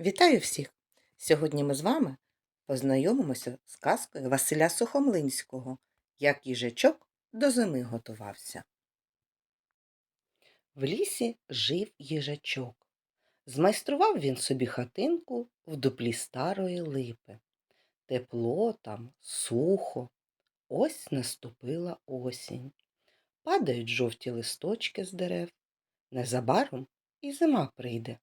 Вітаю всіх! Сьогодні ми з вами познайомимося з казкою Василя Сухомлинського Як їжачок до зими готувався. В лісі жив їжачок. Змайстрував він собі хатинку в дуплі старої липи. Тепло там, сухо. Ось наступила осінь. Падають жовті листочки з дерев. Незабаром і зима прийде.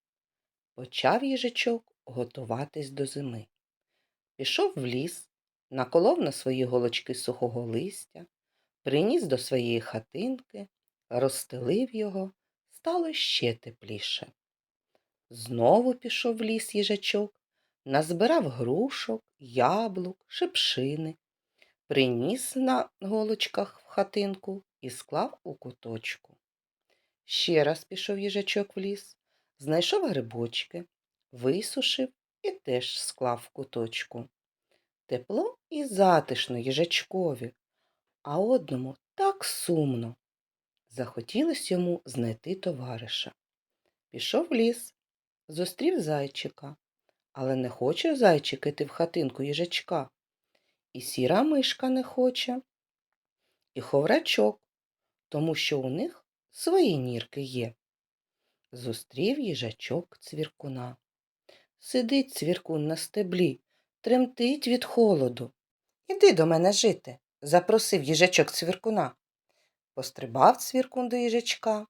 Почав їжачок готуватись до зими. Пішов в ліс, наколов на свої голочки сухого листя, приніс до своєї хатинки, розстелив його, стало ще тепліше. Знову пішов в ліс їжачок, назбирав грушок, яблук, шипшини, приніс на голочках в хатинку і склав у куточку. Ще раз пішов їжачок в ліс, знайшов грибочки, висушив і теж склав куточку. Тепло і затишно їжачкові, а одному так сумно. Захотілось йому знайти товариша. Пішов в ліс, зустрів зайчика, але не хоче зайчик іти в хатинку їжачка. І сіра мишка не хоче, і ховрачок, тому що у них свої нірки є. Зустрів їжачок цвіркуна. Сидить цвіркун на стеблі, тремтить від холоду. Іди до мене жити, запросив їжачок цвіркуна. Пострибав цвіркун до їжачка.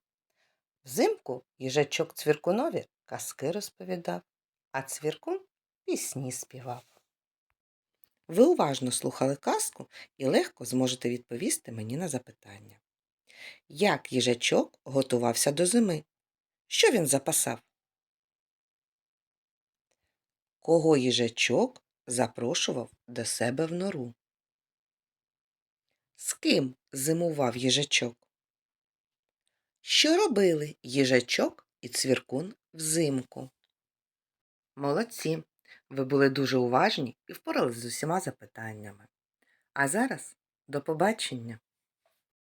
Взимку їжачок цвіркунові казки розповідав, а цвіркун пісні співав. Ви уважно слухали казку і легко зможете відповісти мені на запитання. Як їжачок готувався до зими? Що він запасав? Кого їжачок запрошував до себе в нору? З ким зимував їжачок? Що робили їжачок і цвіркун взимку? Молодці! Ви були дуже уважні і впоралися з усіма запитаннями. А зараз до побачення!